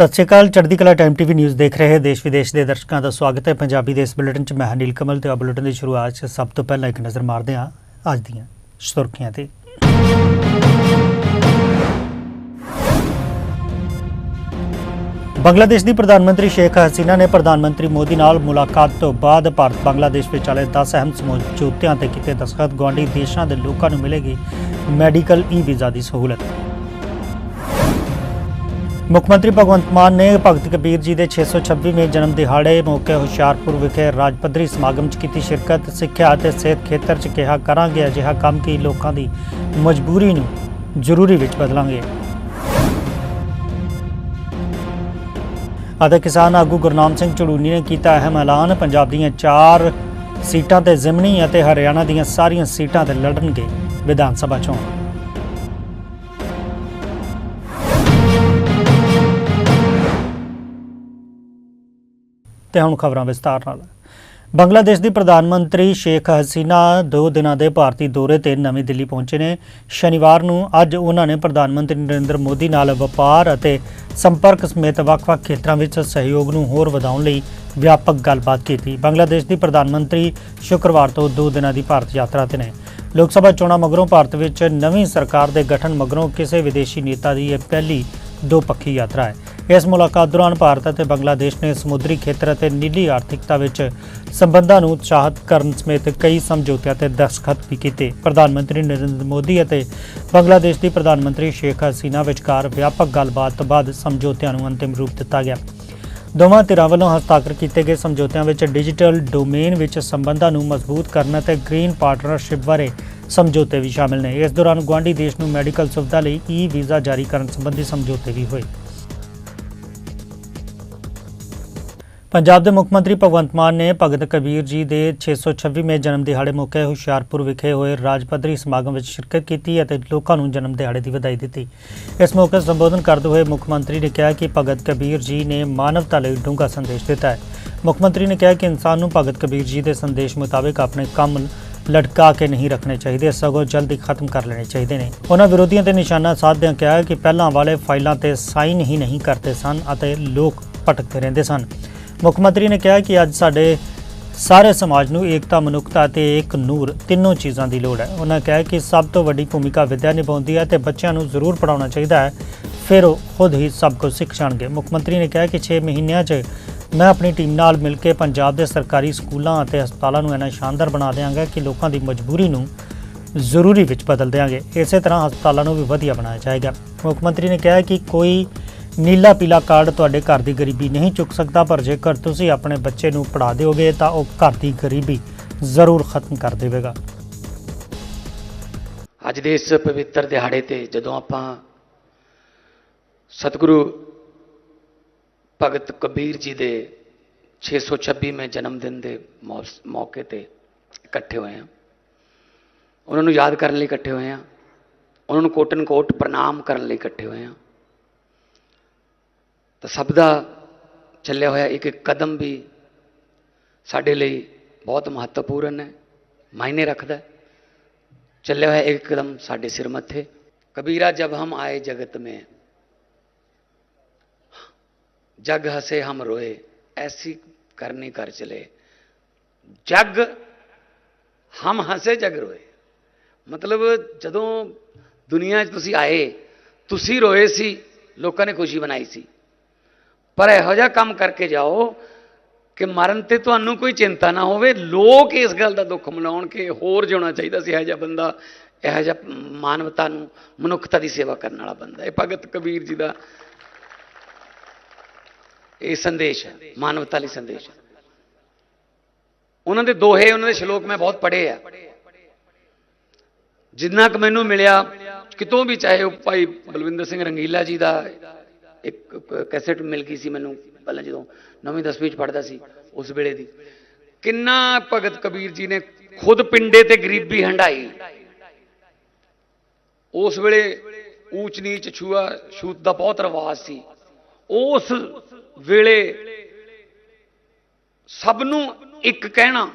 ਸਤਿ ਸ਼੍ਰੀ ਅਕਾਲ, ਚੜ੍ਹਦੀ ਕਲਾ ਟਾਈਮ ਟੀਵੀ ਨਿਊਜ਼ ਦੇਖ ਰਹੇ ਦੇਸ਼ ਵਿਦੇਸ਼ ਦੇ ਦਰਸ਼ਕਾਂ ਦਾ ਸਵਾਗਤ ਹੈ। ਪੰਜਾਬੀ ਦੇ ਇਸ ਬੁਲੇਟਿਨ 'ਚ ਮੈਂ ਹਾਂ ਕਮਲ ਤੇ ਆ ਬੁਲੇਟਿਨ ਦੀ ਸ਼ੁਰੂਆਤ 'ਚ ਸਭ ਤੋਂ ਪਹਿਲਾਂ ਇੱਕ ਨਜ਼ਰ ਮਾਰਦੇ ਹਾਂ ਅੱਜ ਦੀਆਂ ਸੁਰਖੀਆਂ ਤੇ। ਬੰਗਲਾਦੇਸ਼ ਦੀ ਪ੍ਰਧਾਨ ਮੰਤਰੀ ਸ਼ੇਖ ਹਸੀਨਾ ਨੇ ਪ੍ਰਧਾਨ ਮੰਤਰੀ ਮੋਦੀ ਨਾਲ ਮੁਲਾਕਾਤ ਤੋਂ ਬਾਅਦ ਭਾਰਤ ਬੰਗਲਾਦੇਸ਼ ਵਿਚਾਲੇ 10 ਅਹਿਮ ਸਮਝੌਤਿਆਂ ਤੇ ਕੀਤੇ ਦਸਤਖਤ, ਗੁਆਂਢੀ ਦੇਸ਼ਾਂ ਦੇ ਲੋਕਾਂ ਨੂੰ ਮਿਲੇਗੀ ਮੈਡੀਕਲ ਈ ਵੀਜ਼ਾ ਦੀ ਸਹੂਲਤ। ਮੁੱਖ ਮੰਤਰੀ ਭਗਵੰਤ ਮਾਨ ਨੇ ਭਗਤ ਕਬੀਰ ਜੀ ਦੇ 626ਵੇਂ ਜਨਮ ਦਿਹਾੜੇ ਮੌਕੇ ਹੁਸ਼ਿਆਰਪੁਰ ਵਿਖੇ ਰਾਜ ਪੱਧਰੀ ਸਮਾਗਮ 'ਚ ਕੀਤੀ ਸ਼ਿਰਕਤ, ਸਿੱਖਿਆ ਅਤੇ ਸਿਹਤ ਖੇਤਰ 'ਚ ਕਿਹਾ ਕਰਾਂਗੇ, ਅਜਿਹਾ ਕੰਮ ਕਿ ਲੋਕਾਂ ਦੀ ਮਜਬੂਰੀ ਨੂੰ ਜ਼ਰੂਰੀ ਵਿੱਚ ਬਦਲਾਂਗੇ। ਅਤੇ ਕਿਸਾਨ ਆਗੂ ਗੁਰਨਾਮ ਸਿੰਘ ਚੜੂਨੀ ਨੇ ਕੀਤਾ ਅਹਿਮ ਐਲਾਨ, ਪੰਜਾਬ ਦੀਆਂ 4 ਸੀਟਾਂ ਤੇ ਜ਼ਿਮਨੀ ਅਤੇ ਹਰਿਆਣਾ ਦੀਆਂ ਸਾਰੀਆਂ ਸੀਟਾਂ ਤੇ ਲੜਨਗੇ ਵਿਧਾਨ ਸਭਾ ਚੋਣ। ਤੇ ਹੁਣ ਖਬਰਾਂ ਵਿਸਤਾਰ ਨਾਲ। ਬੰਗਲਾਦੇਸ਼ ਦੀ ਪ੍ਰਧਾਨ ਮੰਤਰੀ ਸ਼ੇਖ ਹਸੀਨਾ ਦੋ ਦਿਨਾਂ ਦੇ ਭਾਰਤੀ ਦੌਰੇ ਤੇ ਨਵੀਂ ਦਿੱਲੀ ਪਹੁੰਚੇ ਨੇ। ਸ਼ਨੀਵਾਰ ਨੂੰ ਅੱਜ ਉਹਨਾਂ ਨੇ ਪ੍ਰਧਾਨ ਮੰਤਰੀ ਨਰਿੰਦਰ ਮੋਦੀ ਨਾਲ ਵਪਾਰ ਅਤੇ ਸੰਪਰਕ ਸਮੇਤ ਵੱਖ-ਵੱਖ ਖੇਤਰਾਂ ਵਿੱਚ ਸਹਿਯੋਗ ਨੂੰ ਹੋਰ ਵਧਾਉਣ ਲਈ ਵਿਆਪਕ ਗੱਲਬਾਤ ਕੀਤੀ। ਬੰਗਲਾਦੇਸ਼ ਦੀ ਪ੍ਰਧਾਨ ਮੰਤਰੀ ਸ਼ੁੱਕਰਵਾਰ ਤੋਂ ਦੋ ਦਿਨਾਂ ਦੀ ਭਾਰਤ ਯਾਤਰਾ ਤੇ ਨੇ। ਲੋਕ ਸਭਾ ਚੋਣਾਂ ਮਗਰੋਂ ਭਾਰਤ ਵਿੱਚ ਨਵੀਂ ਸਰਕਾਰ ਦੇ ਗਠਨ ਮਗਰੋਂ ਕਿਸੇ ਵਿਦੇਸ਼ੀ ਨੇਤਾ ਦੀ ਇਹ ਪਹਿਲੀ ਦੋ ਪੱਖੀ ਯਾਤਰਾ ਹੈ। ਇਸ ਮੁਲਾਕਾਤ ਦੌਰਾਨ ਭਾਰਤ ਅਤੇ ਬੰਗਲਾਦੇਸ਼ ਨੇ ਸਮੁੰਦਰੀ ਖੇਤਰ ਅਤੇ ਨੀਲੀ ਆਰਥਿਕਤਾ ਵਿੱਚ ਸੰਬੰਧਾਂ ਨੂੰ ਉਤਸ਼ਾਹਿਤ ਕਰਨ ਸਮੇਤ ਕਈ ਸਮਝੌਤਿਆਂ ਤੇ ਦਸਤਖਤ ਵੀ ਕੀਤੇ। ਪ੍ਰਧਾਨ ਮੰਤਰੀ ਨਰਿੰਦਰ ਮੋਦੀ ਅਤੇ ਬੰਗਲਾਦੇਸ਼ ਦੀ ਪ੍ਰਧਾਨ ਮੰਤਰੀ ਸ਼ੇਖ ਹਸੀਨਾ ਵਿਚਕਾਰ ਵਿਆਪਕ ਗੱਲਬਾਤ ਤੋਂ ਬਾਅਦ ਸਮਝੌਤਿਆਂ ਨੂੰ ਅੰਤਿਮ ਰੂਪ ਦਿੱਤਾ ਗਿਆ। ਦੋਵਾਂ ਧਿਰਾਂ ਵੱਲੋਂ ਹਸਤਾਖਰ ਕੀਤੇ ਗਏ ਸਮਝੌਤਿਆਂ ਵਿੱਚ ਡਿਜੀਟਲ ਡੋਮੇਨ ਵਿੱਚ ਸੰਬੰਧਾਂ ਨੂੰ ਮਜ਼ਬੂਤ ਕਰਨ ਅਤੇ ਗ੍ਰੀਨ ਪਾਰਟਨਰਸ਼ਿਪ ਬਾਰੇ ਸਮਝੌਤੇ ਵੀ ਸ਼ਾਮਿਲ ਨੇ। ਇਸ ਦੌਰਾਨ ਗੁਆਂਢੀ ਦੇਸ਼ ਨੂੰ ਮੈਡੀਕਲ ਸੁਵਿਧਾ ਲਈ ਈ ਵੀਜ਼ਾ ਜਾਰੀ ਕਰਨ ਸੰਬੰਧੀ ਸਮਝੌਤੇ ਵੀ ਹੋਏ। ਪੰਜਾਬ ਦੇ ਮੁੱਖ ਮੰਤਰੀ ਭਗਵੰਤ ਮਾਨ ਨੇ ਭਗਤ ਕਬੀਰ ਜੀ ਦੇ 626ਵੇਂ ਜਨਮ ਦਿਹਾੜੇ ਮੌਕੇ ਹੁਸ਼ਿਆਰਪੁਰ ਵਿਖੇ ਹੋਏ ਰਾਜ ਪੱਧਰੀ ਸਮਾਗਮ ਵਿੱਚ ਸ਼ਿਰਕਤ ਕੀਤੀ ਅਤੇ ਲੋਕਾਂ ਨੂੰ ਜਨਮ ਦਿਹਾੜੇ ਦੀ ਵਧਾਈ ਦਿੱਤੀ। ਇਸ ਮੌਕੇ ਸੰਬੋਧਨ ਕਰਦੇ ਹੋਏ ਮੁੱਖ ਮੰਤਰੀ ਨੇ ਕਿਹਾ ਕਿ ਭਗਤ ਕਬੀਰ ਜੀ ਨੇ ਮਾਨਵਤਾ ਲਈ ਡੂੰਘਾ ਸੰਦੇਸ਼ ਦਿੱਤਾ ਹੈ। ਮੁੱਖ ਮੰਤਰੀ ਨੇ ਕਿਹਾ ਕਿ ਇਨਸਾਨ ਨੂੰ ਭਗਤ ਕਬੀਰ ਜੀ ਦੇ ਸੰਦੇਸ਼ ਮੁਤਾਬਕ ਆਪਣੇ ਕੰਮ ਲਟਕਾ ਕੇ ਨਹੀਂ ਰੱਖਣੇ ਚਾਹੀਦੇ, ਸਗੋਂ ਜਲਦੀ ਖਤਮ ਕਰ ਲੈਣੇ ਚਾਹੀਦੇ ਨੇ। ਉਹਨਾਂ ਵਿਰੋਧੀਆਂ ਤੇ ਨਿਸ਼ਾਨਾ ਸਾਧਦਿਆਂ ਕਿਹਾ ਕਿ ਪਹਿਲਾਂ ਵਾਲੇ ਫਾਈਲਾਂ ਤੇ ਸਾਈਨ ਹੀ ਨਹੀਂ ਕਰਦੇ ਸਨ ਅਤੇ ਲੋਕ ਭਟਕਦੇ ਰਹਿੰਦੇ ਸਨ। ਮੁੱਖ ਮੰਤਰੀ ਨੇ ਕਿਹਾ ਕਿ ਅੱਜ ਸਾਡੇ ਸਾਰੇ ਸਮਾਜ ਨੂੰ ਏਕਤਾ, ਮਨੁੱਖਤਾ ਤੇ ਇੱਕ ਨੂਰ ਤਿੰਨੋਂ ਚੀਜ਼ਾਂ ਦੀ ਲੋੜ ਹੈ। ਉਹਨਾਂ ਕਿਹਾ ਕਿ ਸਭ ਤੋਂ ਵੱਡੀ ਭੂਮਿਕਾ ਵਿਦਿਆ ਨਿਭਾਉਂਦੀ ਹੈ ਤੇ ਬੱਚਿਆਂ ਨੂੰ ਜ਼ਰੂਰ ਪੜਾਉਣਾ ਚਾਹੀਦਾ ਹੈ, ਫਿਰ ਉਹ ਖੁਦ ਹੀ ਸਭ ਕੁਝ ਸਿੱਖ ਜਾਣਗੇ। ਮੁੱਖ ਮੰਤਰੀ ਨੇ ਕਿਹਾ ਕਿ 6 ਮਹੀਨਿਆਂ 'ਚ ਮੈਂ ਆਪਣੀ ਟੀਮ ਨਾਲ ਮਿਲ ਕੇ ਪੰਜਾਬ ਦੇ ਸਰਕਾਰੀ ਸਕੂਲਾਂ ਅਤੇ ਹਸਪਤਾਲਾਂ ਨੂੰ ਇੰਨਾ ਸ਼ਾਨਦਾਰ ਬਣਾ ਦਿਆਂਗਾ ਕਿ ਲੋਕਾਂ ਦੀ ਮਜਬੂਰੀ ਨੂੰ ਜ਼ਰੂਰੀ ਵਿੱਚ ਬਦਲ ਦਿਆਂਗੇ। ਇਸੇ ਤਰ੍ਹਾਂ ਹਸਪਤਾਲਾਂ ਨੂੰ ਵੀ ਵਧੀਆ ਬਣਾਇਆ ਜਾਏਗਾ। ਮੁੱਖ ਮੰਤਰੀ ਨੇ ਕਿਹਾ ਕਿ ਕੋਈ ਨੀਲਾ ਪੀਲਾ ਕਾਰਡ ਤੁਹਾਡੇ ਘਰ ਦੀ ਗਰੀਬੀ ਨਹੀਂ ਚੁੱਕ ਸਕਦਾ, ਪਰ ਜੇਕਰ ਤੁਸੀਂ ਆਪਣੇ ਬੱਚੇ ਨੂੰ ਪੜ੍ਹਾ ਦਿਓਗੇ ਤਾਂ ਉਹ ਘਰ ਦੀ ਗਰੀਬੀ ਜ਼ਰੂਰ ਖਤਮ ਕਰ ਦੇਵੇਗਾ। ਅੱਜ ਦੇ ਇਸ ਪਵਿੱਤਰ ਦਿਹਾੜੇ ਤੇ ਜਦੋਂ ਆਪਾਂ ਸਤਿਗੁਰੂ ਭਗਤ ਕਬੀਰ ਜੀ ਦੇ 626ਵੇਂ ਜਨਮ ਦਿਨ ਦੇ ਮੌਕੇ ਤੇ ਇਕੱਠੇ ਹੋਏ ਹਾਂ। ਉਹਨਾਂ ਨੂੰ ਯਾਦ ਕਰਨ ਲਈ ਇਕੱਠੇ ਹੋਏ ਹਾਂ। ਉਹਨਾਂ ਨੂੰ ਕੋਟਨ ਕੋਟ ਪ੍ਰਣਾਮ ਕਰਨ ਲਈ ਇਕੱਠੇ ਹੋਏ ਹਾਂ। ਤਾਂ ਸਭ ਦਾ ਚੱਲਿਆ ਹੋਇਆ ਇੱਕ ਇੱਕ ਕਦਮ ਵੀ ਸਾਡੇ ਲਈ ਬਹੁਤ ਮਹੱਤਵਪੂਰਨ ਹੈ, ਮਾਇਨੇ ਰੱਖਦਾ ਹੈ। ਚੱਲਿਆ ਹੋਇਆ ਇੱਕ ਕਦਮ ਸਾਡੇ ਸਿਰ ਮੱਥੇ। ਕਬੀਰਾ, ਜਬ ਹਮ ਆਏ ਜਗਤ ਮੇ, ਜਗ ਹਸੇ ਹਮ ਰੋਏ, ਐਸੀ ਕਰਨੀ ਕਰ ਚਲੇ। ਜਗ, ਹਮ ਹਸੇ ਜਗ ਰੋਏ। ਮਤਲਬ ਜਦੋਂ ਦੁਨੀਆ 'ਚ ਤੁਸੀਂ ਆਏ, ਤੁਸੀਂ ਰੋਏ ਸੀ, ਲੋਕਾਂ ਨੇ ਖੁਸ਼ੀ ਬਣਾਈ ਸੀ। ਪਰ ਇਹੋ ਜਿਹਾ ਕੰਮ ਕਰਕੇ ਜਾਓ ਕਿ ਮਰਨ ਤੇ ਤੁਹਾਨੂੰ ਕੋਈ ਚਿੰਤਾ ਨਾ ਹੋਵੇ। ਲੋਕ ਇਸ ਗੱਲ ਦਾ ਦੁੱਖ ਮਨਾਉਣ ਕਿ ਹੋਰ ਜਿਉਣਾ ਚਾਹੀਦਾ ਸੀ, ਇਹੋ ਜਿਹਾ ਬੰਦਾ, ਇਹੋ ਜਿਹਾ ਮਾਨਵਤਾ ਨੂੰ, ਮਨੁੱਖਤਾ ਦੀ ਸੇਵਾ ਕਰਨ ਵਾਲਾ ਬੰਦਾ। ਇਹ ਭਗਤ ਕਬੀਰ ਜੀ ਦਾ ਇਹ ਸੰਦੇਸ਼ ਹੈ, ਮਾਨਵਤਾ ਲਈ ਸੰਦੇਸ਼ ਹੈ। ਉਹਨਾਂ ਦੇ ਦੋਹੇ, ਉਹਨਾਂ ਦੇ ਸ਼ਲੋਕ ਮੈਂ ਬਹੁਤ ਪੜ੍ਹੇ ਆ। ਜਿੰਨਾ ਕੁ ਮੈਨੂੰ ਮਿਲਿਆ, ਕਿਤੋਂ ਵੀ ਚਾਹੇ ਉਹ ਭਾਈ ਬਲਵਿੰਦਰ ਸਿੰਘ ਰੰਗੀਲਾ ਜੀ ਦਾ ਇੱਕ ਕੈਸੇਟ ਮਿਲ ਗਈ ਸੀ ਮੈਨੂੰ ਪਹਿਲਾਂ ਜਦੋਂ ਨਵੀਂ ਦਸਵੀਂ ਚ ਪੜ੍ਹਦਾ ਸੀ, ਉਸ ਵੇਲੇ ਦੀ। ਕਿੰਨਾ ਭਗਤ ਕਬੀਰ ਜੀ ਨੇ ਖੁਦ ਪਿੰਡੇ ਤੇ ਗਰੀਬੀ ਹੰਡਾਈ ਉਸ ਵੇਲੇ ਊਚ ਨੀਚ ਛੂਆ ਛੂਤ ਦਾ ਬਹੁਤ ਰਿਵਾਜ ਸੀ। ਉਸ ਵੇਲੇ ਸਭ ਨੂੰ ਇੱਕ ਕਹਿਣਾ,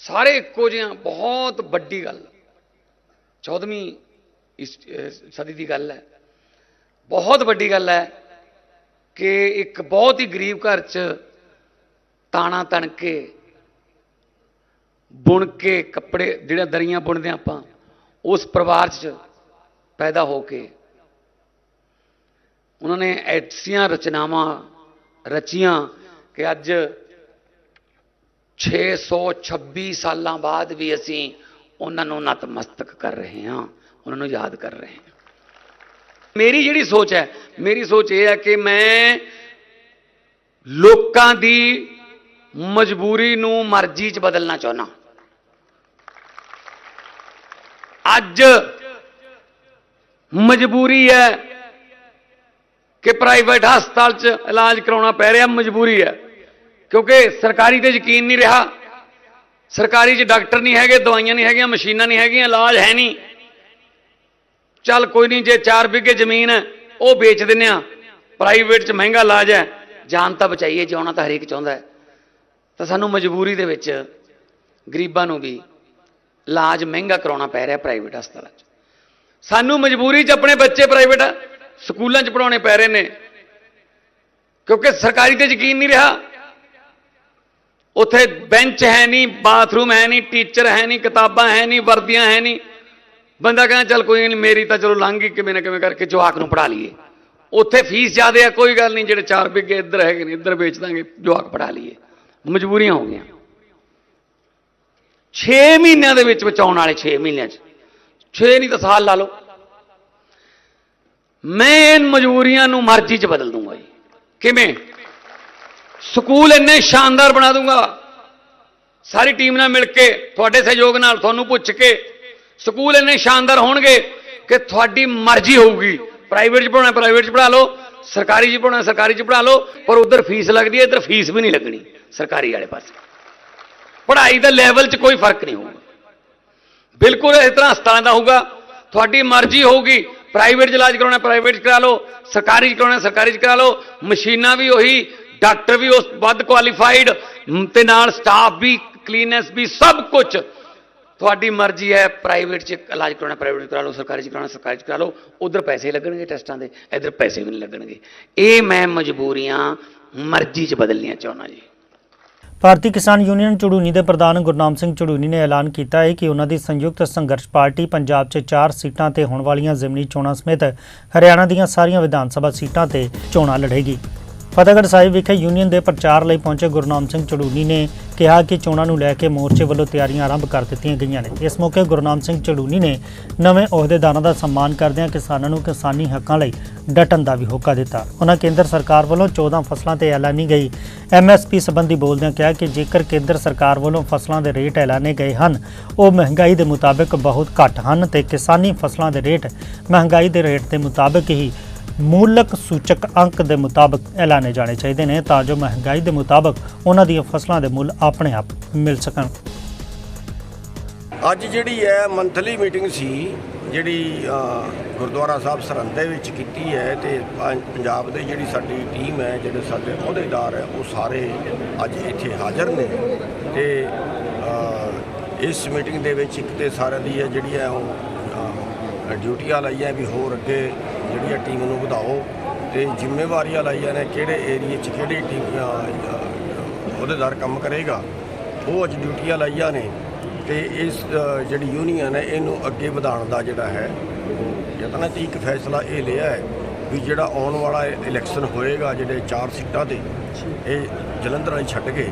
ਸਾਰੇ ਇੱਕੋ ਜਿਹਾ, ਬਹੁਤ ਵੱਡੀ ਗੱਲ। 14ਵੀਂ ਇਸ ਸਦੀ ਦੀ ਗੱਲ ਹੈ। ਬਹੁਤ ਵੱਡੀ ਗੱਲ ਹੈ ਕਿ ਇੱਕ ਬਹੁਤ ਹੀ ਗਰੀਬ ਘਰ 'ਚ ਤਾਣਾ ਤਣ ਕੇ ਬੁਣ ਕੇ ਕੱਪੜੇ ਜਿਹੜਾ ਦਰੀਆਂ ਬੁਣਦੇ ਹਾਂ ਆਪਾਂ, ਉਸ ਪਰਿਵਾਰ 'ਚ ਪੈਦਾ ਹੋ ਕੇ ਉਹਨਾਂ ਨੇ ਐਸੀਆਂ ਰਚਨਾਵਾਂ ਰਚੀਆਂ ਕਿ ਅੱਜ 626 ਸਾਲਾਂ ਬਾਅਦ ਵੀ ਅਸੀਂ ਉਹਨਾਂ ਨੂੰ ਨਤਮਸਤਕ ਕਰ ਰਹੇ ਹਾਂ, ਉਹਨਾਂ ਨੂੰ ਯਾਦ ਕਰ ਰਹੇ ਹਾਂ। ਮੇਰੀ ਜਿਹੜੀ ਸੋਚ ਹੈ, ਮੇਰੀ ਸੋਚ ਇਹ ਹੈ ਕਿ ਮੈਂ ਲੋਕਾਂ ਦੀ ਮਜਬੂਰੀ ਨੂੰ ਮਰਜ਼ੀ 'ਚ ਬਦਲਣਾ ਚਾਹੁੰਦਾ ਅੱਜ ਮਜਬੂਰੀ ਹੈ ਕਿ ਪ੍ਰਾਈਵੇਟ ਹਸਪਤਾਲ 'ਚ ਇਲਾਜ ਕਰਾਉਣਾ ਪੈ ਰਿਹਾ, ਮਜਬੂਰੀ ਹੈ। ਕਿਉਂਕਿ ਸਰਕਾਰੀ ਤੇ ਯਕੀਨ ਨਹੀਂ ਰਿਹਾ। ਸਰਕਾਰੀ 'ਚ ਡਾਕਟਰ ਨਹੀਂ ਹੈਗੇ, ਦਵਾਈਆਂ ਨਹੀਂ ਹੈਗੀਆਂ, ਮਸ਼ੀਨਾਂ ਨਹੀਂ ਹੈਗੀਆਂ, ਇਲਾਜ ਹੈ ਨਹੀਂ। ਚੱਲ ਕੋਈ ਨਹੀਂ, ਜੇ 4 ਵਿਗੇ ਜ਼ਮੀਨ ਹੈ ਉਹ ਵੇਚ ਦਿੰਨੇ ਆ ਪ੍ਰਾਈਵੇਟ 'ਚ ਮਹਿੰਗਾ ਇਲਾਜ ਹੈ, ਜਾਨ ਤਾਂ ਬਚਾਈਏ ਜਿਉਣਾ ਤਾਂ ਹਰੇਕ ਚਾਹੁੰਦਾ ਹੈ। ਤਾਂ ਸਾਨੂੰ ਮਜਬੂਰੀ ਦੇ ਵਿੱਚ ਗਰੀਬਾਂ ਨੂੰ ਵੀ ਇਲਾਜ ਮਹਿੰਗਾ ਕਰਾਉਣਾ ਪੈ ਰਿਹਾ ਪ੍ਰਾਈਵੇਟ ਹਸਪਤਾਲਾਂ 'ਚ। ਸਾਨੂੰ ਮਜਬੂਰੀ 'ਚ ਆਪਣੇ ਬੱਚੇ ਪ੍ਰਾਈਵੇਟ ਸਕੂਲਾਂ 'ਚ ਪੜਾਉਣੇ ਪੈ ਰਹੇ ਨੇ। ਕਿਉਂਕਿ ਸਰਕਾਰੀ ਤੇ ਯਕੀਨ ਨਹੀਂ ਰਿਹਾ। ਉੱਥੇ ਬੈਂਚ ਹੈ ਨਹੀਂ, ਬਾਥਰੂਮ ਹੈ ਨਹੀਂ, ਟੀਚਰ ਹੈ ਨਹੀਂ, ਕਿਤਾਬਾਂ ਹੈ ਨਹੀਂ, ਵਰਦੀਆਂ ਹੈ ਨਹੀਂ। ਬੰਦਾ ਕਹਿੰਦਾ, ਚੱਲ ਕੋਈ ਨਹੀਂ, ਮੇਰੀ ਤਾਂ ਚਲੋ ਲੰਘ ਗਈ, ਕਿਵੇਂ ਨਾ ਕਿਵੇਂ ਕਰਕੇ ਜਵਾਕ ਨੂੰ ਪੜਾ ਲਈਏ। ਉੱਥੇ ਫੀਸ ਜ਼ਿਆਦੇ ਆ, ਕੋਈ ਗੱਲ ਨਹੀਂ, ਜਿਹੜੇ 4 ਬਿੱਗੇ ਇੱਧਰ ਹੈਗੇ ਨੇ, ਇੱਧਰ ਵੇਚ ਦਾਂਗੇ, ਜਵਾਕ ਪੜਾ ਲਈਏ। ਮਜਬੂਰੀਆਂ ਹੋ ਗਈਆਂ। 6 ਮਹੀਨਿਆਂ ਦੇ ਵਿੱਚ ਬਚਾਉਣ ਵਾਲੇ 6 ਮਹੀਨਿਆਂ 'ਚ। 6 ਨਹੀਂ ਤਾਂ ਸਾਲ ਲਾ ਲਓ। ਮੈਂ ਇਨ ਮਜਬੂਰੀਆਂ ਨੂੰ ਮਰਜ਼ੀ 'ਚ ਬਦਲ ਦੂੰਗਾ ਜੀ। ਕਿਵੇਂ? ਸਕੂਲ ਇੰਨੇ ਸ਼ਾਨਦਾਰ ਬਣਾ ਦੂੰਗਾ। ਸਾਰੀ ਟੀਮ ਨਾਲ ਮਿਲ ਕੇ, ਤੁਹਾਡੇ ਸਹਿਯੋਗ ਨਾਲ ਤੁਹਾਨੂੰ ਪੁੱਛ ਕੇ ਸਕੂਲ ਇੰਨੇ ਸ਼ਾਨਦਾਰ ਹੋਣਗੇ ਕਿ ਤੁਹਾਡੀ ਮਰਜ਼ੀ ਹੋਊਗੀ। ਪ੍ਰਾਈਵੇਟ 'ਚ ਪੜਾਉਣਾ ਪ੍ਰਾਈਵੇਟ 'ਚ ਪੜਾ ਲਓ। ਸਰਕਾਰੀ 'ਚ ਪੜਾਉਣਾ ਸਰਕਾਰੀ 'ਚ ਪੜਾ ਲਓ। ਪਰ ਉਧਰ ਫੀਸ ਲੱਗਦੀ ਹੈ, ਇੱਧਰ ਫੀਸ ਵੀ ਨਹੀਂ ਲੱਗਣੀ ਸਰਕਾਰੀ ਵਾਲੇ ਪਾਸੇ। ਪੜ੍ਹਾਈ ਦੇ ਲੈਵਲ 'ਚ ਕੋਈ ਫ਼ਰਕ ਨਹੀਂ ਹੋਊਗਾ। ਬਿਲਕੁਲ ਇਸ ਤਰ੍ਹਾਂ ਹਸਪਤਾਲਾਂ ਦਾ ਹੋਊਗਾ। ਤੁਹਾਡੀ ਮਰਜ਼ੀ ਹੋਊਗੀ। ਪ੍ਰਾਈਵੇਟ 'ਚ ਇਲਾਜ ਕਰਾਉਣਾ ਪ੍ਰਾਈਵੇਟ 'ਚ ਕਰਾ ਲਓ। ਸਰਕਾਰੀ 'ਚ ਕਰਾਉਣਾ, ਸਰਕਾਰੀ 'ਚ ਕਰਾ ਲਓ। ਮਸ਼ੀਨਾਂ ਵੀ ਉਹੀ, ਡਾਕਟਰ ਵੀ ਉਸ ਵੱਧ ਕੁਆਲੀਫਾਈਡ ਤੇ ਨਾਲ ਸਟਾਫ ਵੀ ਕਲੀਨੈਸ ਵੀ, ਸਭ ਕੁਝ ਤੁਹਾਡੀ ਮਰਜ਼ੀ ਹੈ ਪ੍ਰਾਈਵੇਟ 'ਚ ਇਲਾਜ ਕਰਾਉਣਾ ਪ੍ਰਾਈਵੇਟ ਕਰਾ ਲਓ, ਸਰਕਾਰੀ 'ਚ ਕਰਾਉਣਾ, ਸਰਕਾਰੀ 'ਚ ਕਰਾ ਲਓ, ਉਧਰ ਪੈਸੇ ਲੱਗਣਗੇ ਟੈਸਟਾਂ ਦੇ, ਇੱਧਰ ਪੈਸੇ ਵੀ ਨਹੀਂ ਲੱਗਣਗੇ। ਇਹ ਮੈਂ ਮਜਬੂਰੀਆਂ ਮਰਜ਼ੀ 'ਚ ਬਦਲਣੀਆਂ ਚਾਹੁੰਦਾ ਜੀ। ਭਾਰਤੀ ਕਿਸਾਨ ਯੂਨੀਅਨ ਚੜੂਨੀ ਦੇ ਪ੍ਰਧਾਨ ਗੁਰਨਾਮ ਸਿੰਘ ਚੜੂਨੀ ਨੇ ਐਲਾਨ ਕੀਤਾ ਹੈ ਕਿ ਉਹਨਾਂ ਦੀ ਸੰਯੁਕਤ ਸੰਘਰਸ਼ ਪਾਰਟੀ ਪੰਜਾਬ 'ਚ 4 ਸੀਟਾਂ ਤੇ ਹੋਣ ਵਾਲੀਆਂ ਜ਼ਿਮਨੀ ਚੋਣਾਂ ਸਮੇਤ ਹਰਿਆਣਾ ਦੀਆਂ ਸਾਰੀਆਂ ਵਿਧਾਨ ਸਭਾ ਸੀਟਾਂ ਤੇ ਚੋਣਾਂ ਲੜੇਗੀ। ਫਤਿਹਗੜ੍ਹ ਸਾਹਿਬ ਵਿਖੇ ਯੂਨੀਅਨ ਦੇ ਪ੍ਰਚਾਰ ਲਈ ਪਹੁੰਚੇ ਗੁਰਨਾਮ ਸਿੰਘ ਚੜੂਨੀ ਨੇ ਕਿਹਾ ਕਿ ਚੋਣਾਂ ਨੂੰ ਲੈ ਕੇ ਮੋਰਚੇ ਵੱਲੋਂ ਤਿਆਰੀਆਂ ਆਰੰਭ ਕਰ ਦਿੱਤੀਆਂ ਗਈਆਂ ਨੇ। ਇਸ ਮੌਕੇ ਗੁਰਨਾਮ ਸਿੰਘ ਚੜੂਨੀ ਨੇ ਨਵੇਂ ਅਹੁਦੇਦਾਰਾਂ ਦਾ ਸਨਮਾਨ ਕਰਦਿਆਂ ਕਿਸਾਨਾਂ ਨੂੰ ਕਿਸਾਨੀ ਹੱਕਾਂ ਲਈ ਡਟਣ ਦਾ ਵੀ ਹੋਕਾ ਦਿੱਤਾ। ਉਹਨਾਂ ਕੇਂਦਰ ਸਰਕਾਰ ਵੱਲੋਂ 14 ਫਸਲਾਂ ਤੇ ਐਲਾਨੀ ਗਈ ਐਮਐਸਪੀ ਸੰਬੰਧੀ ਬੋਲਦਿਆਂ ਕਿਹਾ ਕਿ ਜੇਕਰ ਕੇਂਦਰ ਸਰਕਾਰ ਵੱਲੋਂ ਫਸਲਾਂ ਦੇ ਰੇਟ ਐਲਾਨੇ ਗਏ ਹਨ, ਉਹ ਮਹਿੰਗਾਈ ਦੇ ਮੁਤਾਬਕ ਬਹੁਤ ਘੱਟ ਹਨ ਤੇ ਕਿਸਾਨੀ ਫਸਲਾਂ ਦੇ ਰੇਟ ਮਹਿੰਗਾਈ ਦੇ ਰੇਟ ਦੇ ਮੁਤਾਬਕ ਹੀ ਮੂਲਕ ਸੂਚਕ ਅੰਕ ਦੇ ਮੁਤਾਬਕ ਐਲਾਨੇ ਜਾਣੇ ਚਾਹੀਦੇ ਨੇ ਤਾਂ ਜੋ ਮਹਿੰਗਾਈ ਦੇ ਮੁਤਾਬਕ ਉਹਨਾਂ ਦੀਆਂ ਫਸਲਾਂ ਦੇ ਮੁੱਲ ਆਪਣੇ ਆਪ ਮਿਲ ਸਕਣ। ਅੱਜ ਜਿਹੜੀ ਹੈ ਮੰਥਲੀ ਮੀਟਿੰਗ ਸੀ ਜਿਹੜੀ ਗੁਰਦੁਆਰਾ ਸਾਹਿਬ ਸਰਹੰਦ ਦੇ ਵਿੱਚ ਕੀਤੀ ਹੈ ਤੇ ਪੰਜਾਬ ਦੇ ਜਿਹੜੀ ਸਾਡੀ ਟੀਮ ਹੈ ਜਿਹੜੇ ਸਾਡੇ ਅਹੁਦੇਦਾਰ ਹੈ ਉਹ ਸਾਰੇ ਅੱਜ ਇੱਥੇ ਹਾਜ਼ਰ ਨੇ ਤੇ ਇਸ ਮੀਟਿੰਗ ਦੇ ਵਿੱਚ ਇੱਕ ਤੇ ਸਾਰਿਆਂ ਦੀ ਹੈ ਜਿਹੜੀ ਹੈ ਉਹ ਅ, ਡਿਊਟੀਆਂ ਲਾਈਆਂ ਵੀ ਹੋਰ ਅੱਗੇ ਜਿਹੜੀ ਹੈ ਟੀਮ ਨੂੰ ਵਧਾਓ ਤੇ ਜ਼ਿੰਮੇਵਾਰੀਆਂ ਲਾਈਆਂ ਨੇ, ਕਿਹੜੇ ਏਰੀਏ 'ਚ ਕਿਹੜੀ ਟੀਮ ਅਹੁਦੇਦਾਰ ਕੰਮ ਕਰੇਗਾ, ਉਹ ਅੱਜ ਡਿਊਟੀਆਂ ਲਾਈਆਂ ਨੇ ਤੇ ਇਸ ਜਿਹੜੀ ਯੂਨੀਅਨ ਹੈ, ਇਹਨੂੰ ਅੱਗੇ ਵਧਾਉਣ ਦਾ ਜਿਹੜਾ ਹੈ ਯਤਨ ਯਤਨਾਂ 'ਚ ਇੱਕ ਫੈਸਲਾ ਇਹ ਲਿਆ ਹੈ ਵੀ ਜਿਹੜਾ ਆਉਣ ਵਾਲਾ ਇਲੈਕਸ਼ਨ ਹੋਏਗਾ, ਜਿਹੜੇ ਚਾਰ ਸੀਟਾਂ ਤੇ, ਇਹ ਜਲੰਧਰ ਵਾਲੀ ਛੱਡ ਕੇ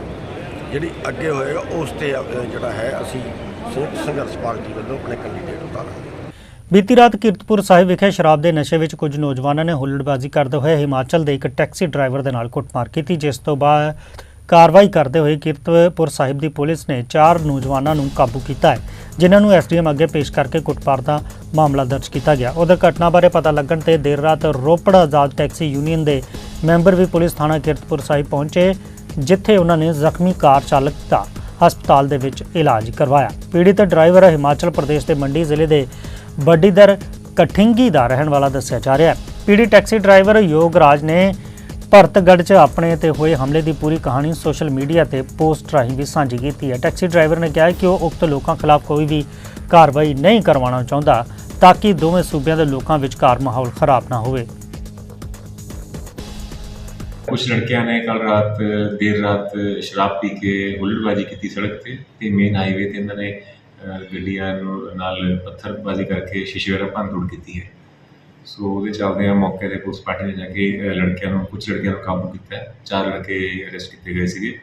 ਜਿਹੜੀ ਅੱਗੇ ਹੋਏਗਾ, ਉਸ ਤੇ ਜਿਹੜਾ ਹੈ, ਅਸੀਂ ਸੰਯੁਕਤ ਸੰਘਰਸ਼ ਪਾਰਟੀ ਵੱਲੋਂ ਆਪਣੇ ਕੈਂਡੀਡੇਟ ਉਤਾਰਾਂਗੇ। ਬੀਤੀ ਰਾਤ ਕੀਰਤਪੁਰ ਸਾਹਿਬ ਵਿਖੇ ਸ਼ਰਾਬ ਦੇ ਨਸ਼ੇ ਵਿੱਚ ਕੁਝ ਨੌਜਵਾਨਾਂ ਨੇ ਹੁੱਲੜਬਾਜ਼ੀ ਕਰਦੇ ਹੋਏ ਹਿਮਾਚਲ ਦੇ ਇੱਕ ਟੈਕਸੀ ਡਰਾਈਵਰ ਦੇ ਨਾਲ ਕੁੱਟਮਾਰ ਕੀਤੀ, ਜਿਸ ਤੋਂ ਬਾਅਦ ਕਾਰਵਾਈ ਕਰਦੇ ਹੋਏ ਕੀਰਤਪੁਰ ਸਾਹਿਬ ਦੀ ਪੁਲਿਸ ਨੇ ਚਾਰ ਨੌਜਵਾਨਾਂ ਨੂੰ ਕਾਬੂ ਕੀਤਾ ਹੈ, ਜਿਨ੍ਹਾਂ ਨੂੰ ਐਸਡੀਐਮ ਅੱਗੇ ਪੇਸ਼ ਕਰਕੇ ਕੁੱਟਮਾਰ ਦਾ ਮਾਮਲਾ ਦਰਜ ਕੀਤਾ ਗਿਆ। ਉਧਰ ਘਟਨਾ ਬਾਰੇ ਪਤਾ ਲੱਗਣ ਤੇ ਦੇਰ ਰਾਤ ਰੋਪੜ ਆਜ਼ਾਦ ਟੈਕਸੀ ਯੂਨੀਅਨ ਦੇ ਮੈਂਬਰ ਵੀ ਪੁਲਿਸ ਥਾਣਾ ਕੀਰਤਪੁਰ ਸਾਹਿਬ ਪਹੁੰਚੇ, ਜਿੱਥੇ ਉਹਨਾਂ ਨੇ ਜ਼ਖਮੀ ਕਾਰ ਚਾਲਕ ਦਾ ਹਸਪਤਾਲ ਦੇ ਵਿੱਚ ਇਲਾਜ ਕਰਵਾਇਆ। ਪੀੜਿਤ ਡਰਾਈਵਰ ਹਿਮਾਚਲ ਪ੍ਰਦੇਸ਼ ਦੇ ਮੰਡੀ ਜ਼ਿਲ੍ਹੇ ਦੇ ਵੱਡੀਦਰ ਕਠਿੰਗੀ ਦਾ ਰਹਿਣ ਵਾਲਾ ਦੱਸਿਆ ਜਾ ਰਿਹਾ ਹੈ। ਪੀੜਿਤ ਟੈਕਸੀ ਡਰਾਈਵਰ ਯੋਗਰਾਜ ਨੇ ਭਰਤਗੜ੍ਹ 'ਚ ਆਪਣੇ ਤੇ ਹੋਏ ਹਮਲੇ ਦੀ ਪੂਰੀ ਕਹਾਣੀ ਸੋਸ਼ਲ ਮੀਡੀਆ ਤੇ ਪੋਸਟ ਰਾਹੀਂ ਵੀ ਸਾਂਝੀ ਕੀਤੀ ਹੈ। ਟੈਕਸੀ ਡਰਾਈਵਰ ਨੇ ਕਿਹਾ ਕਿ ਉਹ ਉਕਤ ਲੋਕਾਂ ਖਿਲਾਫ ਕੋਈ ਵੀ ਕਾਰਵਾਈ ਨਹੀਂ ਕਰਵਾਉਣਾ ਚਾਹੁੰਦਾ, ਤਾਂ ਕਿ ਦੋਵੇਂ ਸੂਬਿਆਂ ਦੇ ਲੋਕਾਂ ਵਿਚਕਾਰ ਮਾਹੌਲ ਖਰਾਬ ਨਾ ਹੋਵੇ। ਕੁਝ ਲੜਕਿਆਂ ਨੇ ਕੱਲ ਰਾਤ, ਦੇਰ ਰਾਤ ਸ਼ਰਾਬ ਪੀ ਕੇ ਹੁੱਲੜਬਾਜ਼ੀ ਕੀਤੀ ਸੜਕ ਤੇ ਤੇ ਮੇਨ ਹਾਈਵੇ ਤੇ ਗੱਡੀਆਂ ਨੂੰ ਨਾਲ ਪੱਥਰਬਾਜ਼ੀ ਕਰਕੇ ਸ਼ੀਸ਼ੇ ਵਗੈਰਾ ਭੰਨ ਤੋੜ ਕੀਤੀ ਹੈ। ਸੋ ਉਹਦੇ ਚੱਲਦੇ ਆ ਮੌਕੇ ਤੇ ਪੁਲਿਸ ਪਾਰਟੀ ਨੇ ਜਾ ਕੇ ਲੜਕਿਆਂ ਨੂੰ ਕੁਝ ਲੜਕਿਆਂ ਨੂੰ ਕਾਬੂ ਕੀਤਾ ਚਾਰ ਲੜਕੇ ਅਰੈਸਟ ਕੀਤੇ ਗਏ ਸੀਗੇ।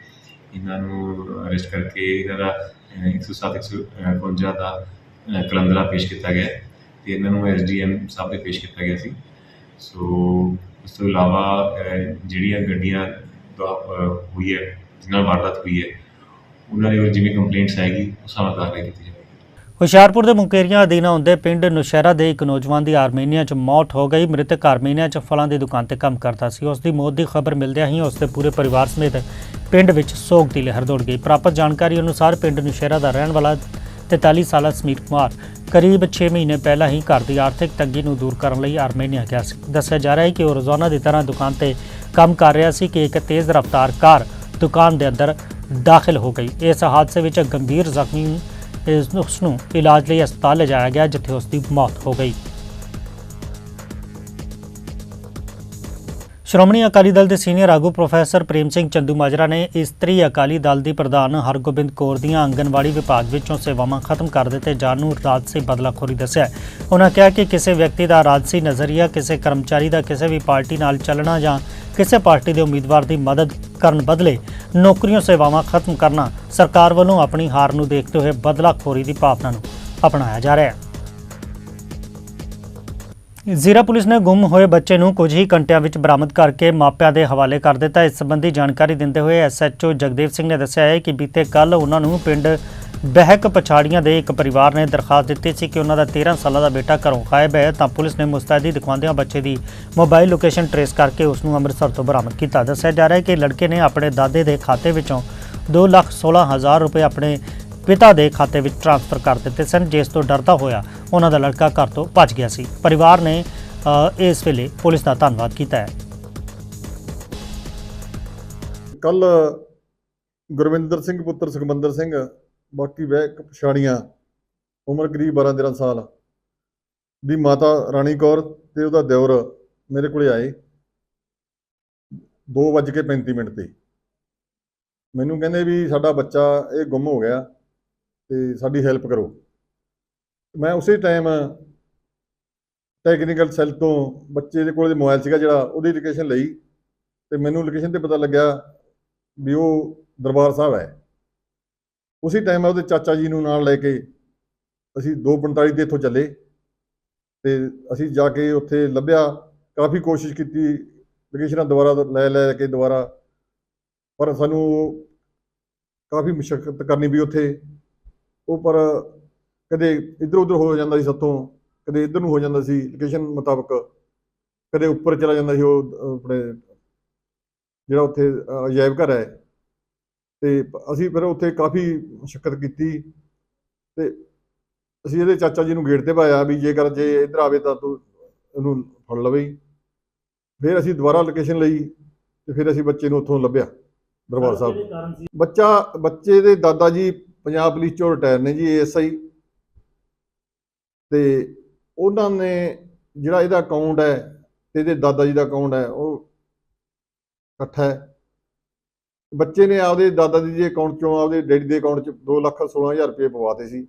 ਇਹਨਾਂ ਨੂੰ ਅਰੈਸਟ ਕਰਕੇ ਇਹਨਾਂ ਦਾ ਅਹ, 107 151 ਦਾ ਅਹ, ਕਲੰਦਰਾ ਪੇਸ਼ ਕੀਤਾ ਗਿਆ ਹੈ ਤੇ ਇਹਨਾਂ ਨੂੰ ਐਸਡੀਐਮ ਸਾਹਿਬ ਦੇ ਪੇਸ਼ ਕੀਤਾ ਗਿਆ ਸੀ। ਸੋ ਇਸ ਤੋਂ ਇਲਾਵਾ ਜਿਹੜੀਆਂ ਗੱਡੀਆਂ ਦਾ ਹੋਈ ਹੈ ਜਿਨ੍ਹਾਂ ਨਾਲ ਵਾਰਦਾਤ ਹੋਈ ਹੈ ਉਹਨਾਂ ਦੇ ਜਿਵੇਂ ਕੰਪਲੇਂਟਸ ਆਏਗੀ ਉਸ ਹਿਸਾਬ ਕਾਰਵਾਈ ਕੀਤੀ ਜਾਵੇਗੀ। ਹੁਸ਼ਿਆਰਪੁਰ ਦੇ ਮੁਕੇਰੀਆਂ ਅਧੀਨ ਆਉਂਦੇ ਪਿੰਡ ਨੁਸ਼ਹਿਰਾ ਦੇ ਇੱਕ ਨੌਜਵਾਨ ਦੀ ਆਰਮੇਨੀਆ 'ਚ ਮੌਤ ਹੋ ਗਈ। ਮ੍ਰਿਤਕ ਆਰਮੇਨੀਆ 'ਚ ਫਲਾਂ ਦੀ ਦੁਕਾਨ ਤੇ ਕੰਮ ਕਰਦਾ ਸੀ। ਉਸ ਦੀ ਮੌਤ ਦੀ ਖਬਰ ਮਿਲਦਿਆਂ ਹੀ ਉਸ ਦੇ ਪੂਰੇ ਪਰਿਵਾਰ ਸਮੇਤ ਪਿੰਡ ਵਿੱਚ ਸੋਗ ਦੀ ਲਹਿਰ ਦੌੜ ਗਈ। ਪ੍ਰਾਪਤ ਜਾਣਕਾਰੀ ਅਨੁਸਾਰ ਪਿੰਡ ਨੁਸ਼ਹਿਰਾ ਦਾ ਰਹਿਣ ਵਾਲਾ 43 ਸਾਲਾ ਸਮੀਰ ਕੁਮਾਰ ਕਰੀਬ 6 ਮਹੀਨੇ ਪਹਿਲਾਂ ਹੀ ਘਰ ਦੀ ਆਰਥਿਕ ਤੰਗੀ ਨੂੰ ਦੂਰ ਕਰਨ ਲਈ ਆਰਮੇਨੀਆ ਗਿਆ ਸੀ। ਦੱਸਿਆ ਜਾ ਰਿਹਾ ਹੈ ਕਿ ਉਹ ਰੋਜ਼ਾਨਾ ਦੀ ਤਰ੍ਹਾਂ ਦੁਕਾਨ ਤੇ ਕੰਮ ਕਰ ਰਿਹਾ ਸੀ ਕਿ ਇੱਕ ਤੇਜ਼ ਰਫ਼ਤਾਰ ਕਾਰ ਦੁਕਾਨ ਦੇ ਅੰਦਰ ਦਾਖਲ ਹੋ ਗਈ। ਇਸ ਹਾਦਸੇ ਵਿੱਚ ਗੰਭੀਰ ਜ਼ਖਮੀ ਇਸ ਨੂੰ- ਇਲਾਜ ਲਈ ਹਸਪਤਾਲ ਲਿਜਾਇਆ ਗਿਆ, ਜਿੱਥੇ ਉਸ ਦੀ ਮੌਤ ਹੋ ਗਈ। ਸ਼੍ਰੋਮਣੀ ਅਕਾਲੀ ਦਲ ਦੇ ਸੀਨੀਅਰ ਆਗੂ ਪ੍ਰੋਫੈਸਰ ਪ੍ਰੇਮ ਸਿੰਘ ਚੰਦੂ ਮਾਜਰਾ ਨੇ ਇਸਤਰੀ ਅਕਾਲੀ ਦਲ ਦੀ ਪ੍ਰਧਾਨ ਹਰਗੋਬਿੰਦ ਕੌਰ ਦੀਆਂ ਆਂਗਨਵਾੜੀ ਵਿਭਾਗ ਵਿੱਚੋਂ ਸੇਵਾਵਾਂ ਖਤਮ ਕਰ ਦਿੱਤੇ ਜਾਣ ਨੂੰ ਰਾਜਸੀ ਬਦਲਾਖੋਰੀ ਦੱਸਿਆ ਹੈ। ਉਹਨਾਂ ਕਿਹਾ ਕਿ ਕਿਸੇ ਵਿਅਕਤੀ ਦਾ ਰਾਜਸੀ ਨਜ਼ਰੀਆ, ਕਿਸੇ ਕਰਮਚਾਰੀ ਦਾ ਕਿਸੇ ਵੀ ਪਾਰਟੀ ਨਾਲ ਚੱਲਣਾ ਜਾਂ ਕਿਸੇ ਪਾਰਟੀ ਦੇ ਉਮੀਦਵਾਰ ਦੀ ਮਦਦ ਕਰਨ ਬਦਲੇ ਨੌਕਰੀਆਂ, ਸੇਵਾਵਾਂ ਖਤਮ ਕਰਨਾ ਸਰਕਾਰ ਵੱਲੋਂ ਆਪਣੀ ਹਾਰ ਨੂੰ ਦੇਖਦੇ ਹੋਏ ਬਦਲਾਖੋਰੀ ਦੀ ਭਾਵਨਾ ਨੂੰ ਅਪਣਾਇਆ ਜਾ ਰਿਹਾ ਹੈ ਜ਼ੀਰਾ ਪੁਲਿਸ ਨੇ ਗੁੰਮ ਹੋਏ ਬੱਚੇ ਨੂੰ ਕੁਝ ਹੀ ਘੰਟਿਆਂ ਵਿੱਚ ਬਰਾਮਦ ਕਰਕੇ ਮਾਪਿਆਂ ਦੇ ਹਵਾਲੇ ਕਰ ਦਿੱਤਾ। ਇਸ ਸੰਬੰਧੀ ਜਾਣਕਾਰੀ ਦਿੰਦੇ ਹੋਏ ਐਸਐਚਓ ਜਗਦੇਵ ਸਿੰਘ ਨੇ ਦੱਸਿਆ ਹੈ ਕਿ ਬੀਤੇ ਕੱਲ ਉਹਨਾਂ ਨੂੰ ਪਿੰਡ ਬਹਿਕ ਪਛਾੜੀਆਂ ਦੇ ਇੱਕ ਪਰਿਵਾਰ ਨੇ ਦਰਖਾਸਤ ਦਿੱਤੀ ਸੀ ਕਿ ਉਹਨਾਂ ਦਾ 13 ਸਾਲਾਂ ਦਾ ਬੇਟਾ ਘਰੋਂ ਗਾਇਬ ਹੈ। ਤਾਂ ਪੁਲਿਸ ਨੇ ਮੁਸਤੈਦੀ ਦਿਖਾਉਂਦਿਆਂ ਬੱਚੇ ਦੀ ਮੋਬਾਈਲ ਲੋਕੇਸ਼ਨ ਟਰੇਸ ਕਰਕੇ ਉਸ ਨੂੰ ਅੰਮ੍ਰਿਤਸਰ ਤੋਂ ਬਰਾਮਦ ਕੀਤਾ। ਦੱਸਿਆ ਜਾ ਰਿਹਾ ਹੈ ਕਿ ਲੜਕੇ ਨੇ ਆਪਣੇ ਦਾਦੇ ਦੇ ਖਾਤੇ ਵਿੱਚੋਂ 2,16,000 ਰੁਪਏ ਆਪਣੇ ਪਿਤਾ ਦੇ ਖਾਤੇ ਵਿੱਚ ਟ੍ਰਾਂਸਫਰ ਕਰ ਦਿੱਤੇ ਸਨ ਜਿਸ ਤੋਂ ਡਰਦਾ ਹੋਇਆ ਉਹਨਾਂ ਦਾ ਲੜਕਾ ਘਰ ਤੋਂ ਭੱਜ ਗਿਆ ਸੀ। ਪਰਿਵਾਰ ਨੇ ਇਸ ਵੇਲੇ ਪੁਲਿਸ ਦਾ ਧੰਨਵਾਦ ਕੀਤਾ ਹੈ। ਕੱਲ ਗੁਰਵਿੰਦਰ ਸਿੰਘ ਪੁੱਤਰ ਸੁਖਮੰਦਰ ਸਿੰਘ, ਬਾਕੀ ਵਹਿ ਪਛਾੜੀਆਂ ਉਮਰ ਕਰੀਬ 12 13 ਸਾਲ, ਦੀ ਮਾਤਾ ਰਾਣੀ ਕੌਰ ਤੇ ਉਹਦਾ ਦਿਓਰ ਮੇਰੇ ਕੋਲੇ ਆਏ 2:35 ਮਿੰਟ ਤੇ। ਮੈਨੂੰ ਕਹਿੰਦੇ ਵੀ ਸਾਡਾ ਬੱਚਾ ਇਹ ਗੁੰਮ ਹੋ ਗਿਆ ਤੇ ਸਾਡੀ ਹੈਲਪ ਕਰੋ। ਮੈਂ ਉਸੇ ਟਾਈਮ ਟੈਕਨੀਕਲ ਸੈੱਲ ਤੋਂ ਬੱਚੇ ਦੇ ਕੋਲ ਮੋਬਾਈਲ ਸੀਗਾ ਜਿਹੜਾ, ਉਹਦੀ ਲੋਕੇਸ਼ਨ ਲਈ ਤੇ ਮੈਨੂੰ ਲੋਕੇਸ਼ਨ ਤੇ ਪਤਾ ਲੱਗਿਆ ਵੀ ਉਹ ਦਰਬਾਰ ਸਾਹਿਬ ਹੈ। ਉਸੇ ਟਾਈਮ ਮੈਂ ਉਹਦੇ ਚਾਚਾ ਜੀ ਨੂੰ ਨਾਲ ਲੈ ਕੇ ਅਸੀਂ 2:45 ਦੇ ਇੱਥੋਂ ਚੱਲੇ ਤੇ ਅਸੀਂ ਜਾ ਕੇ ਉੱਥੇ ਲੱਭਿਆ, ਕਾਫੀ ਕੋਸ਼ਿਸ਼ ਕੀਤੀ ਲੋਕੇਸ਼ਨਾਂ ਦੁਬਾਰਾ ਲੈ ਲੈ ਕੇ ਦੁਬਾਰਾ, ਪਰ ਸਾਨੂੰ ਕਾਫੀ ਮੁਸ਼ਕਲ ਕਰਨੀ ਵੀ ਉੱਥੇ। ਉਹ ਪਰ ਕਦੇ ਇੱਧਰ ਉੱਧਰ ਹੋ ਜਾਂਦਾ ਸੀ ਸਾਤੋਂ ਕਦੇ ਇੱਧਰ ਨੂੰ ਹੋ ਜਾਂਦਾ ਸੀ ਲੋਕੇਸ਼ਨ ਮੁਤਾਬਕ। ਕਦੇ ਉੱਪਰ ਚਲਾ ਜਾਂਦਾ ਸੀ ਉਹ ਆਪਣੇ ਜਿਹੜਾ ਉੱਥੇ ਅਜਾਇਬ ਘਰ ਹੈ। ਤੇ ਅਸੀਂ ਫਿਰ ਉੱਥੇ ਕਾਫੀ ਮੁਸ਼ਕਲ ਕੀਤੀ। ਤੇ ਅਸੀਂ ਇਹਦੇ ਚਾਚਾ ਜੀ ਨੂੰ ਗੇਟ ਤੇ ਪਾਇਆ ਵੀ ਜੇਕਰ ਜੇ ਇੱਧਰ ਆਵੇ ਤਾਂ ਤੂੰ ਇਹਨੂੰ ਫੜ ਲਵੇ। ਫਿਰ ਅਸੀਂ ਦੁਬਾਰਾ ਲੋਕੇਸ਼ਨ ਲਈ ਤੇ ਫਿਰ ਅਸੀਂ ਬੱਚੇ ਨੂੰ ਉੱਥੋਂ ਲੱਭਿਆ ਦਰਬਾਰ ਸਾਹਿਬ। ਬੱਚਾ ਬੱਚੇ ਦੇ ਦਾਦਾ ਜੀ ਪੰਜਾਬ ਪੁਲਿਸ ਚੋਂ ਰਿਟਾਇਰ ਨੇ ਜੀ ਏਐਸਆਈ। ਤੇ ਉਹਨਾਂ ਨੇ ਜਿਹੜਾ ਇਹਦਾ ਅਕਾਊਂਟ ਹੈ ਤੇ ਇਹਦੇ ਦਾਦਾ ਜੀ ਦਾ ਅਕਾਊਂਟ ਹੈ, ਉਹ ਇਕੱਠਾ ਹੈ। ਬੱਚੇ ਨੇ ਆਪਦੇ ਦਾਦਾ ਜੀ ਦੇ ਅਕਾਊਂਟ ਚੋਂ ਆਪਦੇ ਡੈਡੀ ਦੇ ਅਕਾਊਂਟ 'ਚ 2 ਲੱਖ 16000 ਰੁਪਏ ਪਵਾਤੇ ਸੀ।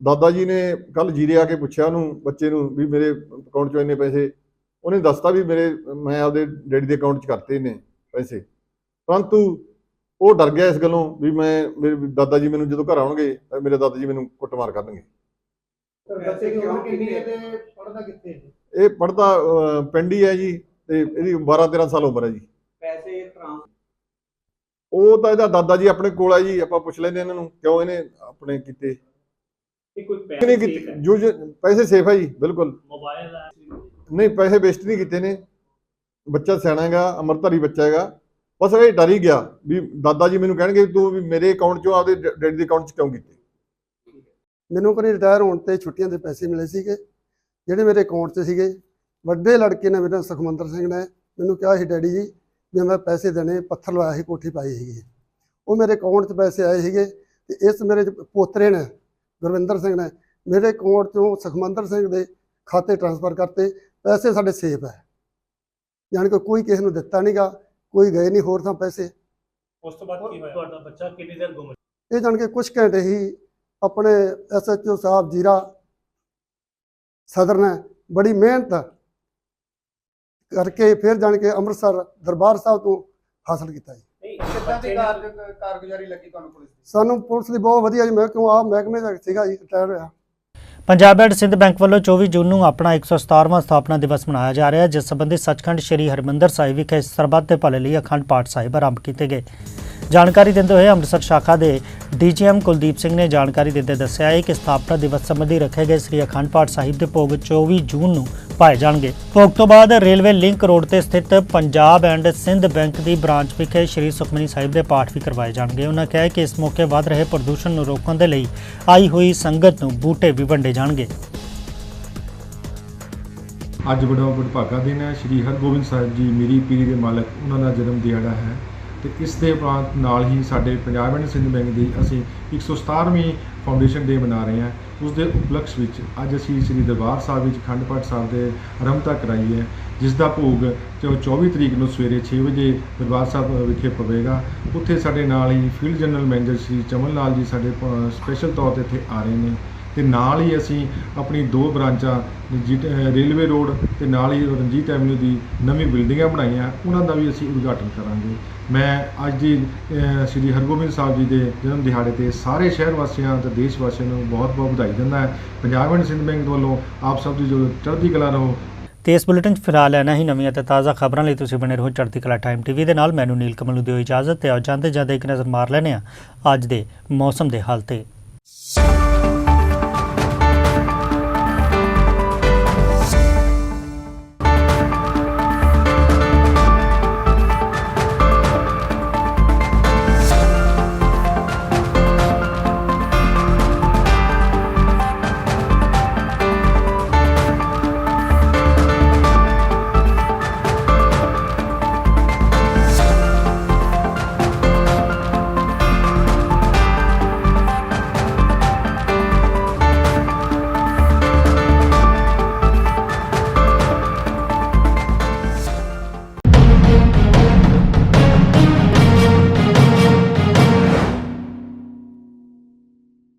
ਦਾਦਾ ਜੀ ਨੇ ਕੱਲ ਜੀਰੇ ਆ ਕੇ ਪੁੱਛਿਆ ਉਹਨੂੰ, ਬੱਚੇ ਨੂੰ ਵੀ ਮੇਰੇ ਅਕਾਊਂਟ 'ਚੋਂ ਇੰਨੇ ਪੈਸੇ, ਉਹਨੇ ਦੱਸਤਾ ਵੀ ਮੇਰੇ, ਮੈਂ ਆਪਦੇ ਡੈਡੀ ਦੇ ਅਕਾਊਂਟ 'ਚ ਕਰਤੇ ਨੇ ਪੈਸੇ। ਪਰੰਤੂ ਉਹ ਡਰ ਗਿਆ ਇਸ ਗੱਲੋਂ ਵੀ ਮੈਂ, ਮੇਰੇ ਦਾਦਾ ਜੀ ਮੈਨੂੰ ਜਦੋਂ ਘਰ ਆਉਣਗੇ ਤਾਂ ਮੇਰੇ ਦਾਦਾ ਜੀ ਮੈਨੂੰ ਕੁੱਟਮਾਰ ਕਰਨਗੇ। ਬੱਚੇ ਦੀ ਉਮਰ ਕਿੰਨੀ ਹੈ ਤੇ ਪੜਦਾ ਕਿੱਥੇ ਹੈ? ਇਹ ਪੜਦਾ ਪਿੰਡ ਹੀ ਹੈ ਜੀ ਤੇ ਇਹਦੀ 12 13 ਸਾਲ ਉਮਰ ਹੈ ਜੀ। ਪੈਸੇ ਟ੍ਰਾਂਸ ਉਹ ਤਾਂ ਇਹਦਾ ਦਾਦਾ ਜੀ ਆਪਣੇ ਕੋਲ ਆ ਜੀ ਆਪਾਂ ਪੁੱਛ ਲੈਂਦੇ ਇਹਨਾਂ ਨੂੰ ਕਿਉਂ ਇਹਨੇ ਆਪਣੇ ਕੀਤੇ? ਇਹ ਕੋਈ ਨਹੀਂ ਪੈਸੇ ਕੀਤੇ? ਜੋ ਪੈਸੇ ਸੇਫ ਹੈ ਜੀ ਬਿਲਕੁਲ। ਮੋਬਾਈਲ ਨਹੀਂ ਪੈਸੇ ਵੇਸਟ ਨਹੀਂ ਕੀਤੇ ਨੇ। ਬੱਚਾ ਸਿਆਣਾ ਹੈਗਾ ਅਮਰਧਾਰੀ ਬੱਚਾ ਹੈਗਾ। ਬਸ ਇਹ ਡਰ ਹੀ ਗਿਆ ਵੀ ਦਾਦਾ ਜੀ ਮੈਨੂੰ ਕਹਿਣਗੇ ਤੂੰ ਵੀ ਮੇਰੇ ਅਕਾਊਂਟ ਚੋਂ ਆਪਦੇ ਡੈਡੀ ਦੇ ਅਕਾਊਂਟ 'ਚ ਕਿਉਂ ਕੀਤੇ? ਮੈਨੂੰ ਘਰੇ ਰਿਟਾਇਰ ਹੋਣ ਤੇ ਛੁੱਟੀਆਂ ਦੇ ਪੈਸੇ ਮਿਲੇ ਸੀਗੇ ਜਿਹੜੇ ਮੇਰੇ ਅਕਾਊਂਟ 'ਚ ਸੀਗੇ। ਵੱਡੇ ਲੜਕੇ ਨੇ ਮੇਰੇ ਸੁਖਮੰਦਰ ਸਿੰਘ ਨੇ ਮੈਨੂੰ ਕਿਹਾ ਸੀ ਡੈਡੀ ਜੀ ਵੀ ਮੈਂ ਪੈਸੇ ਦੇਣੇ ਪੱਥਰ ਲਵਾਇਆ ਸੀ ਕੋਠੀ ਪਾਈ ਸੀਗੀ। ਉਹ ਮੇਰੇ ਅਕਾਊਂਟ 'ਚ ਪੈਸੇ ਆਏ ਸੀਗੇ ਤੇ ਇਸ ਮੇਰੇ ਪੋਤਰੇ ਨੇ ਗੁਰਵਿੰਦਰ ਸਿੰਘ ਨੇ ਮੇਰੇ ਅਕਾਊਂਟ 'ਚੋਂ ਸੁਖਮੰਦਰ ਸਿੰਘ ਦੇ ਖਾਤੇ ਟ੍ਰਾਂਸਫਰ ਕਰਤੇ। ਪੈਸੇ ਸਾਡੇ ਸੇਫ ਹੈ ਯਾਨੀ ਕਿ ਕੋਈ ਕਿਸੇ ਨੂੰ ਦਿੱਤਾ ਨਹੀਂਗਾ ਕੋਈ ਗਏ ਨਹੀਂ ਹੋਰ ਥਾਂ ਪੈਸੇ। ਉਸ ਤੋਂ ਬਾਅਦ ਕੀ ਹੋਇਆ? ਤੁਹਾਡਾ ਬੱਚਾ ਕਿੰਨੀ ਦੇਰ ਗੁੰਮ ਇਹ ਜਾਣ ਕੇ ਕੁਝ ਘੰਟੇ ਹੀ ਆਪਣੇ ਐਸਐਚਓ ਸਾਹਿਬ ਜੀਰਾ ਸਦਰ ਨੇ ਬੜੀ ਮਿਹਨਤ ਕਰਕੇ ਫਿਰ ਜਾਣ ਕੇ ਅੰਮ੍ਰਿਤਸਰ ਦਰਬਾਰ ਸਾਹਿਬ ਤੋਂ ਹਾਸਲ ਕੀਤਾ ਜੀ। ਨਹੀਂ ਕਿੱਦਾਂ ਦੀ ਕਾਰ- ਕਾਰਗੁਜ਼ਾਰੀ ਲੱਗੀ ਤੁਹਾਨੂੰ ਪੁਲਿਸ ਦੀ? ਸਾਨੂੰ ਪੁਲਿਸ ਦੀ ਬਹੁਤ ਵਧੀਆ ਜੀ ਮੈਂ ਕਿਉਂ ਆ ਮਹਿਕਮੇ ਦਾ ਸੀਗਾ ਜੀ ਰਿਟਾਇਰ ਹੋਇਆ। ਪੰਜਾਬ ਐਂਡ ਸਿੰਧ ਬੈਂਕ ਵੱਲੋਂ 24 ਜੂਨ ਨੂੰ ਆਪਣਾ 117ਵਾਂ ਸਥਾਪਨਾ ਦਿਵਸ ਮਨਾਇਆ ਜਾ ਰਿਹਾ ਹੈ ਜਿਸ ਸੰਬੰਧੀ ਸੱਚਖੰਡ ਸ੍ਰੀ ਹਰਿਮੰਦਰ ਸਾਹਿਬ ਵਿਖੇ ਸਰਬੱਤ ਦੇ ਭਲੇ ਲਈ ਅਖੰਡ ਪਾਠ ਸਾਹਿਬ ਆਰੰਭ ਕੀਤੇ ਗਏ। ਜਾਣਕਾਰੀ ਦਿੰਦੇ ਹੋਏ ਅੰਮ੍ਰਿਤਸਰ ਸ਼ਾਖਾ ਦੇ ਡੀਜੀਐਮ ਕੁਲਦੀਪ ਸਿੰਘ ਨੇ ਜਾਣਕਾਰੀ ਦਿੰਦੇ ਦੱਸਿਆ ਹੈ ਕਿ ਸਥਾਪਨਾ ਦਿਵਸ ਸੰਬੰਧੀ ਰੱਖੇ ਗਏ ਸ੍ਰੀ ਅਖੰਡ ਪਾਠ ਸਾਹਿਬ ਦੇ ਭੋਗ 24 ਜੂਨ ਨੂੰ ਪਾਏ ਜਾਣਗੇ। ਭੋਗ ਤੋਂ ਬਾਅਦ ਰੇਲਵੇ ਲਿੰਕ ਰੋਡ ਤੇ ਸਥਿਤ ਪੰਜਾਬ ਐਂਡ ਸਿੰਧ ਬੈਂਕ ਦੀ ਬ੍ਰਾਂਚ ਵਿਖੇ ਸ੍ਰੀ ਸੁਖਮਨੀ ਸਾਹਿਬ ਦੇ ਪਾਠ ਵੀ ਕਰਵਾਏ ਜਾਣਗੇ। ਉਹਨਾਂ ਕਿਹਾ ਕਿ ਇਸ ਮੌਕੇ ਵੱਧ ਰਹੇ ਪ੍ਰਦੂਸ਼ਣ ਨੂੰ ਰੋਕਣ ਦੇ ਲਈ ਆਈ ਹੋਈ ਸੰਗਤ ਨੂੰ ਬੂਟੇ ਵੀ ਵੰਡੇ ਜਾਣਗੇ। ਅੱਜ ਬੜਾ ਵਡਭਾਗਾ ਦਿਨ ਹੈ। ਸ਼੍ਰੀ ਹਰਗੋਬਿੰਦ ਸਾਹਿਬ ਜੀ, ਮੇਰੀ ਪੀਰੀ ਦੇ ਮਾਲਕ ਉਹਨਾਂ ਦਾ ਜਨਮ ਦਿਹਾੜਾ ਹੈ। ਤੇ ਇਸ ਦੇ ਉਪਰੰਤ ਨਾਲ ਹੀ ਸਾਡੇ ਪੰਜਾਬ ਐਂਡ ਸਿੰਧ ਬੈਂਕ ਦੀ ਅਸੀਂ 117ਵੀਂ ਫਾਊਂਡੇਸ਼ਨ ਡੇ ਮਨਾ ਰਹੇ ਹਾਂ। ਉਸ ਦੇ ਉਪਲਕਸ਼ ਵਿੱਚ ਅੱਜ ਅਸੀਂ ਸ੍ਰੀ ਦਰਬਾਰ ਸਾਹਿਬ ਵਿੱਚ ਅਖੰਡ ਪਾਠ ਸਾਹਿਬ ਦੇ ਆਰੰਭਤਾ ਕਰਾਈ ਹੈ, ਜਿਸ ਦਾ ਭੋਗ ਜੋ 24 ਤਰੀਕ ਨੂੰ ਸਵੇਰੇ 6 ਵਜੇ ਦਰਬਾਰ ਸਾਹਿਬ ਵਿਖੇ ਪਵੇਗਾ। ਉੱਥੇ ਸਾਡੇ ਨਾਲ ਹੀ field general manager Shri Chaman Lal ji ਸਾਡੇ ਸਪੈਸ਼ਲ ਤੌਰ ਤੇ ਇੱਥੇ ਆ ਰਹੇ ਨੇ। ਤੇ ਨਾਲ ਹੀ ਅਸੀਂ ਆਪਣੀ ਦੋ ਬ੍ਰਾਂਚਾਂ ਜੀ- ਰੇਲਵੇ ਰੋਡ ਤੇ ਨਾਲ ਹੀ ਰਣਜੀਤ ਐਵਨਿਊ ਦੀ ਨਵੀਂ ਬਿਲਡਿੰਗਾਂ ਬਣਾਈਆਂ, ਉਹਨਾਂ ਦਾ ਵੀ ਅਸੀਂ ਉਦਘਾਟਨ ਕਰਾਂਗੇ। ਮੈਂ ਅੱਜ ਦੀ ਸ੍ਰੀ ਹਰਗੋਬਿੰਦ ਸਾਹਿਬ ਜੀ ਦੇ ਜਨਮ ਦਿਹਾੜੇ ਤੇ ਸਾਰੇ ਸ਼ਹਿਰ ਵਾਸੀਆਂ ਤੇ ਦੇਸ਼ ਵਾਸੀਆਂ ਨੂੰ ਬਹੁਤ-ਬਹੁਤ ਵਧਾਈ ਦਿੰਦਾ ਹਾਂ। ਪੰਜਾਬ ਐਂਡ ਸਿੰਧ ਬੈਂਕ ਵੱਲੋਂ ਆਪ ਸਭ ਦੀ ਜੋ ਚੜ੍ਹਦੀ ਕਲਾ ਰਹੋ। ਤੇ ਇਸ ਬੁਲੇਟਿਨ 'ਚ ਫਿਲਹਾਲ ਐਨਾ ਹੀ ਨਵੀਆਂ ਤੇ ਤਾਜ਼ਾ ਖਬਰਾਂ ਲਈ ਤੁਸੀਂ ਬਣੇ ਰਹੋ ਚੜ੍ਹਦੀ ਕਲਾ ਟਾਈਮ ਟੀਵੀ ਦੇ ਨਾਲ। ਮੈਨੂੰ ਨੀਲ ਕਮਲ ਨੂੰ ਦਿਓ ਇਜਾਜ਼ਤ ਤੇ ਆਓ ਜਾਂਦੇ ਜਾਂਦੇ ਇੱਕ ਨਜ਼ਰ ਮਾਰ ਲੈਨੇ ਆ ਅੱਜ ਦੇ ਮੌਸਮ ਦੇ ਹਾਲ ਤੇ